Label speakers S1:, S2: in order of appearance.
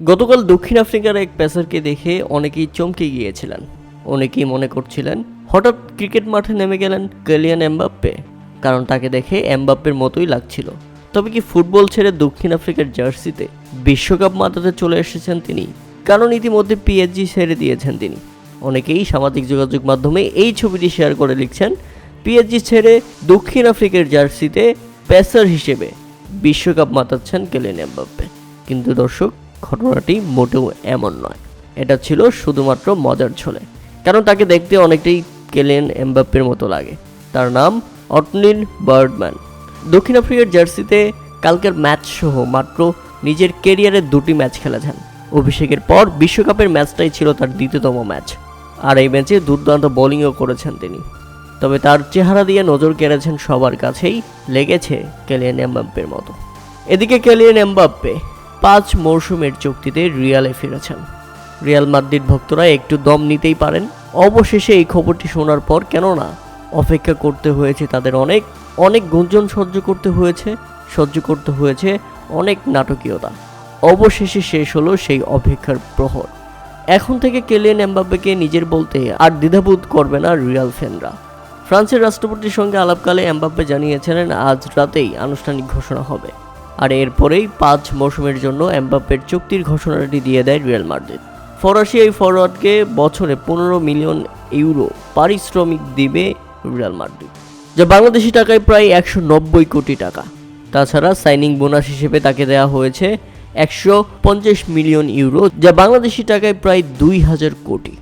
S1: গতকাল দক্ষিণ আফ্রিকার এক পেসারকে দেখে অনেকেই চমকে গিয়েছিলেন। অনেকেই মনে করছিলেন, হঠাৎ ক্রিকেট মাঠে নেমে গেলেন কেলিয়ান এমবাপ্পে, কারণ তাকে দেখে এমবাপ্পের মতোই লাগছিল। তবে কি ফুটবল ছেড়ে দক্ষিণ আফ্রিকার জার্সিতে বিশ্বকাপ মাতাতে চলে এসেছেন তিনি? কারণ ইতিমধ্যে পিএইচজি ছেড়ে দিয়েছেন তিনি। অনেকেই সামাজিক যোগাযোগ মাধ্যমে এই ছবিটি শেয়ার করে লিখছেন পিএইচজি ছেড়ে দক্ষিণ আফ্রিকার জার্সিতে পেসার হিসেবে বিশ্বকাপ মাতাচ্ছেন কেলেন এমবাপ্পে। কিন্তু দর্শক ঘটনাটি মোটেও এমন নয়। এটা ছিল শুধুমাত্র মজার ছলে, কারণ তাকে দেখতে অনেকটাই কেলেন এমবাপ্পের মতো লাগে। তার নাম অটনিল বার্ডম্যান। দক্ষিণ আফ্রিকার জার্সিতে কালকের ম্যাচ সহ মাত্র নিজের কেরিয়ারের দুটি ম্যাচ খেলেছেন। অভিষেকের পর বিশ্বকাপের ম্যাচটাই ছিল তার দ্বিতীয়তম ম্যাচ। আর এই ম্যাচে দুর্দান্ত বোলিংও করেছেন তিনি। তবে তার চেহারা দিয়ে নজর কেড়েছেন সবার কাছেই লেগেছে কেলিয়ান এমবাপ্পের মতো। এদিকে কেলিয়ান এমবাপ্পে পাঁচ মরশুমের চুক্তিতে রিয়ালে ফিরেছেন। রিয়াল মাদ্রিদ ভক্তরা একটু দম নিতেই পারেন। অবশেষে এই খবরটি শোনার পর কেননা অপেক্ষা করতে হয়েছে তাদের অনেক অনেক গুঞ্জন সহ্য করতে হয়েছে, সহ্য করতে হয়েছে অনেক নাটকীয়তা। অবশেষে শেষ হলো সেই অপেক্ষার প্রহর। এখন থেকে কেলিয়ান এমবাপ্পেকে নিজের বলতে আর দ্বিধাবোধ করবে না রিয়াল ফ্যানরা। ফ্রান্সের রাষ্ট্রপতির সঙ্গে আলাপকালে এমবাপ্পে জানিয়েছিলেন, আজ রাতেই আনুষ্ঠানিক ঘোষণা হবে। আর এরপরেই পাঁচ মৌসুমের জন্য এমবাপ্পের চুক্তির ঘোষণাটি দিয়ে দেয় রিয়াল মাদ্রিদ। ফরাসি এই ফরওয়ার্ডকে বছরে পনেরো মিলিয়ন ইউরো পারিশ্রমিক দিবে রিয়াল মাদ্রিদ, যা বাংলাদেশি টাকায় প্রায় একশো নব্বই কোটি টাকা। তাছাড়া সাইনিং বোনাস হিসেবে তাকে দেওয়া হয়েছে একশো পঞ্চাশ মিলিয়ন ইউরো, যা বাংলাদেশি টাকায় প্রায় দুই হাজার কোটি।